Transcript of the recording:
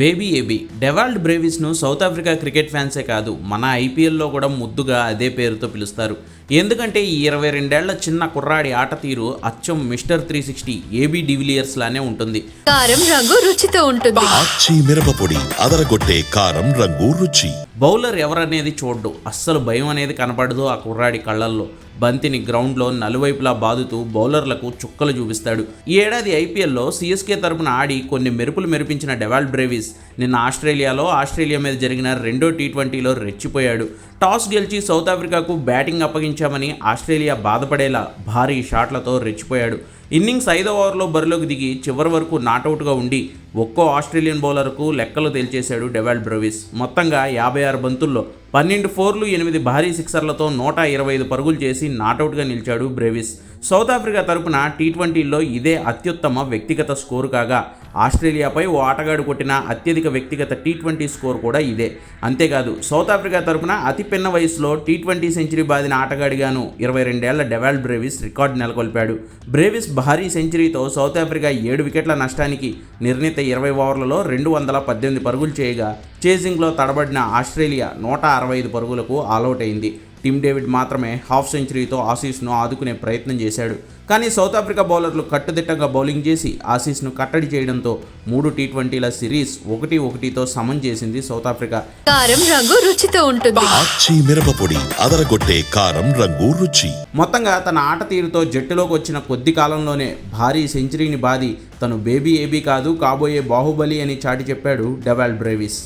Baby AB. Dewald బ్రేవిస్ను South Africa cricket ఫ్యాన్సే కాదు మన ఐపీఎల్లో కూడా ముద్దుగా అదే పేరుతో పిలుస్తారు. ఎందుకంటే ఈ ఇరవై రెండేళ్ళ చిన్న కుర్రాడి ఆట తీరు అచ్చం mister three sixty AB de Villiers లానే ఉంటుంది. కారం రంగు రుచితో ఉంటుంది. ఆచి మిరపపొడి అదరగొట్టే కారం రంగు రుచి. బౌలర్ ఎవరనేది చూడ్డు. అస్సలు భయం అనేది కనపడదు ఆ కుర్రాడి కళ్ళల్లో. బంతిని గ్రౌండ్లో నలువైపులా బాదుతూ బౌలర్లకు చుక్కలు చూపిస్తాడు. ఈ ఏడాది ఐపీఎల్లో సిఎస్కే తరపున ఆడి కొన్ని మెరుపులు మెరిపించిన డెవాల్డ్ బ్రేవిస్ నిన్న ఆస్ట్రేలియాలో ఆస్ట్రేలియా మీద జరిగిన రెండో టీ ట్వంటీలో రెచ్చిపోయాడు. టాస్ గెలిచి సౌత్ ఆఫ్రికాకు బ్యాటింగ్ అప్పగించామని ఆస్ట్రేలియా బాధపడేలా భారీ షాట్లతో రెచ్చిపోయాడు. ఇన్నింగ్స్ ఐదో ఓవర్లో బరిలోకి దిగి చివరి వరకు నాటౌట్గా ఉండి ఒక్కో ఆస్ట్రేలియన్ బౌలర్కు లెక్కలు తేల్చేశాడు డెవాల్డ్ బ్రవిస్. మొత్తంగా యాభై ఆరు బంతుల్లో పన్నెండు ఫోర్లు ఎనిమిది భారీ సిక్సర్లతో నూట ఇరవై ఐదు పరుగులు చేసి నాటౌట్గా నిలిచాడు బ్రేవిస్. సౌత్ ఆఫ్రికా తరపున టీ ట్వంటీలో ఇదే అత్యుత్తమ వ్యక్తిగత స్కోరు కాగా ఆస్ట్రేలియాపై ఓ ఆటగాడు కొట్టిన అత్యధిక వ్యక్తిగత టీ ట్వంటీ స్కోర్ కూడా ఇదే. అంతేకాదు సౌత్ ఆఫ్రికా తరపున అతి పిన్న వయసులో టీ ట్వంటీ సెంచరీ బాదిన ఆటగాడిగాను ఇరవై రెండేళ్ళ డెవాల్ బ్రేవిస్ రికార్డు నెలకొల్పాడు. బ్రేవిస్ భారీ సెంచరీతో సౌత్ ఆఫ్రికా ఏడు వికెట్ల నష్టానికి నిర్ణీత ఇరవై ఓవర్లలో రెండు వందల పద్దెనిమిది పరుగులు చేయగా చేజింగ్లో తడబడిన ఆస్ట్రేలియా నూట అరవై ఐదు పరుగులకు ఆలౌట్ అయింది టిమ్ డేవిడ్ మాత్రమే హాఫ్ సెంచరీతో ఆసీస్ను ఆదుకునే ప్రయత్నం చేశాడు. కానీ సౌత్ ఆఫ్రికా బౌలర్లు కట్టుదిట్టంగా బౌలింగ్ చేసి ఆసీస్ను కట్టడి చేయడంతో మూడు టీ ట్వంటీల సిరీస్ ఒకటి ఒకటితో సమం చేసింది సౌత్ ఆఫ్రికా. కారం రంగు రుచితో ఉంటుంది. మిరపపొడి అదరగొట్టే కారం రంగు రుచి. మొత్తంగా తన ఆట తీరుతో జట్టులోకి వచ్చిన కొద్ది కాలంలోనే భారీ సెంచరీని బాది తను బేబీ ఏబీ కాదు కాబోయే బాహుబలి అని చాటి చెప్పాడు డెవాల్ బ్రేవిస్.